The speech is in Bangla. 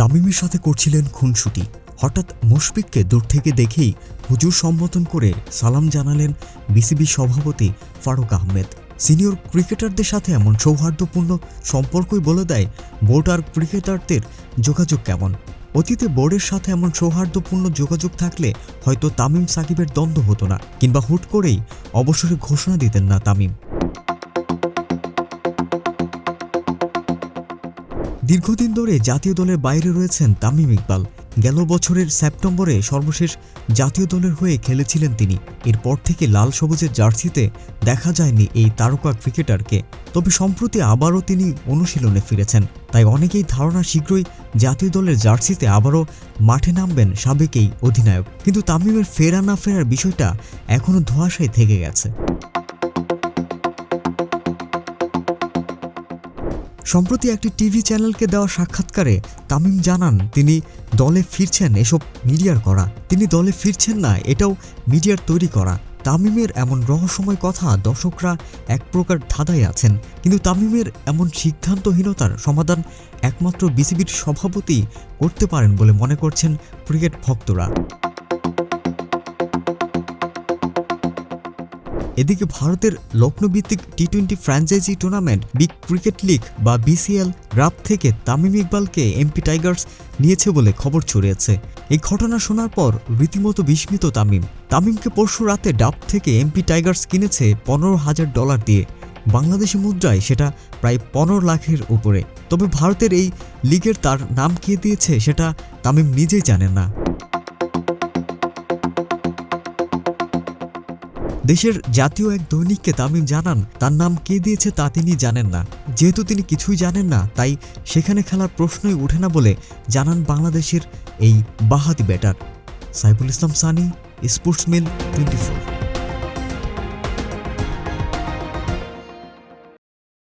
তামিমের সাথে করছিলেন খুনসুটি। হঠাৎ মুশফিককে দূর থেকে দেখেই হুজুর সম্বোধন করে সালাম জানালেন বিসিবি সভাপতি ফারুক আহমেদ। সিনিয়র ক্রিকেটারদের সাথে এমন সৌহার্দ্যপূর্ণ সম্পর্কই বলে দেয় বোর্ড আর ক্রিকেটারদের যোগাযোগ কেমন। অতীতে বোর্ডের সাথে এমন সৌহার্দ্যপূর্ণ যোগাযোগ থাকলে হয়তো তামিম সাকিবের দ্বন্দ্ব হতো না, কিংবা হুট করেই অবসরে ঘোষণা দিতেন না তামিম। দীর্ঘদিন ধরে জাতীয় দলের বাইরে রয়েছেন তামিম ইকবাল। গেল বছরের সেপ্টেম্বরে সর্বশেষ জাতীয় দলের হয়ে খেলেছিলেন তিনি। এরপর থেকে লাল সবুজের জার্সিতে দেখা যায়নি এই তারকা ক্রিকেটারকে। তবে সম্প্রতি আবারও তিনি অনুশীলনে ফিরেছেন। তাই অনেকেই ধারণা শীঘ্রই জাতীয় দলের জার্সিতে আবারও মাঠে নামবেন সাবেক এই অধিনায়ক। কিন্তু তামিমের ফেরা না ফেরার বিষয়টা এখনও ধোঁয়াশায় থেকে গেছে। সম্প্রতি একটি টিভি চ্যানেলকে দেওয়া সাক্ষাৎকারে তামিম জানান, তিনি দলে ফিরছেন এসব মিডিয়ার করা। তিনি দলে ফিরছেন না, এটাও মিডিয়ার তৈরি করা। তামিমের এমন রহস্যময় কথা দর্শকরা এক প্রকার ধাঁধায় আছেন। কিন্তু তামিমের এমন সিদ্ধান্তহীনতার সমাধান একমাত্র বিসিবির সভাপতি করতে পারেন বলে মনে করছেন ক্রিকেট ভক্তরা। এদিকে ভারতের লক্ষ্ণৌভিত্তিক T twenty franchise tournament, big cricket league বা বিসিএল গ্রাফ থেকে তামিম ইকবালকে এমপি টাইগার্স নিয়েছে বলে খবর ছড়িয়েছে। এই ঘটনা শোনার পর রীতিমতো বিস্মিত তামিম। তামিমকে পরশু রাতে ডাব থেকে এমপি টাইগার্স কিনেছে পনেরো হাজার ডলার দিয়ে। বাংলাদেশি মুদ্রায় সেটা প্রায় পনেরো লাখের উপরে। তবে ভারতের এই লিগের তার নাম কে দিয়েছে সেটা তামিম নিজেই জানেন না। দেশের জাতীয় এক দৈনিককে তামিম জানান, তার নাম কে দিয়েছে তা তিনি জানেন না। যেহেতু তিনি কিছুই জানেন না, তাই সেখানে খেলার প্রশ্নই ওঠে না বলে জানান বাংলাদেশের এই বাহাতি batter. Saiful Islam Sunny, sports mail twenty four.